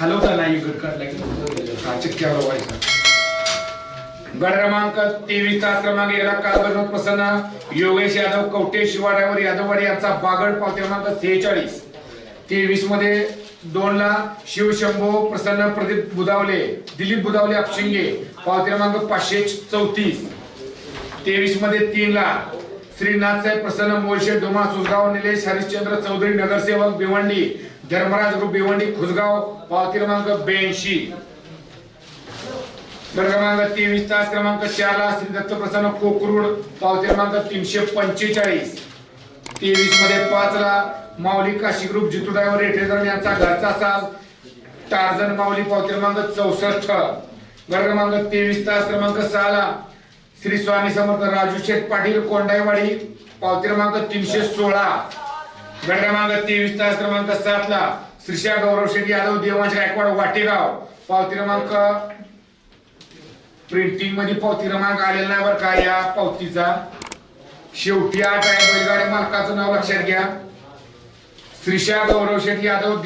हलवता नाही गट काढला की हा चिक्क्यावर व्हायचा गट क्रमांक तेवीस तास क्रमांक एकला कालगणत प्रसन्न. योगेश यादव कवटे शिवाड्यावर यादववाडी यांचा बागड पाव क्रमांक सेहेचाळीस. तेवीसमध्ये दोन ला शिवशंभो प्रसन्न प्रदीप बुधावले दिलीप बुदावले अपशिंगे पाव क्रमांक पाचशे चौतीस. तेवीसमध्ये तीन ला श्रीनाथ साहेब प्रसन्न मोर्शे डोमा सुसगाव निलेश हरिश्चंद्र चौधरी नगरसेवक भिवंडी धर्मराज ग्रुप भिवंडी खुसगाव पावती क्रमांक ब्याऐंशी. गट क्रमांक तेवीस तास क्रमांक चार ला श्री दत्तप्रसन्न कोकरूड पावती क्रमांक तीनशे पंचेचाळीस. तेवीसमध्ये पाच ला माऊली काशी ग्रुप जितू ड्रायव्हर रेठेकर यांचा घरचा साज टार्झन माऊली पावती क्रमांक चौसष्ट. घर क्रमांक तेवीस तास क्रमांक सहा ला श्री स्वामी समर्थ राजू शेठ पाटील कोंडाईवाडी पावती क्रमांक तीनशे सोळा. गट क्रमांक तेवीस तास क्रमांक सात ला श्रीशा गौरव शेट्टी यादव देवांश गायकवाड वाटेगाव. पावती क्रमांक प्रिंटिंगमध्ये पावती क्रमांक आलेला नाही बरं का या पावतीचा. शेवटी आठ आहे बैलगाडी मालकाचं नाव लक्षात घ्या. श्रीशा गौरव शेठ यादव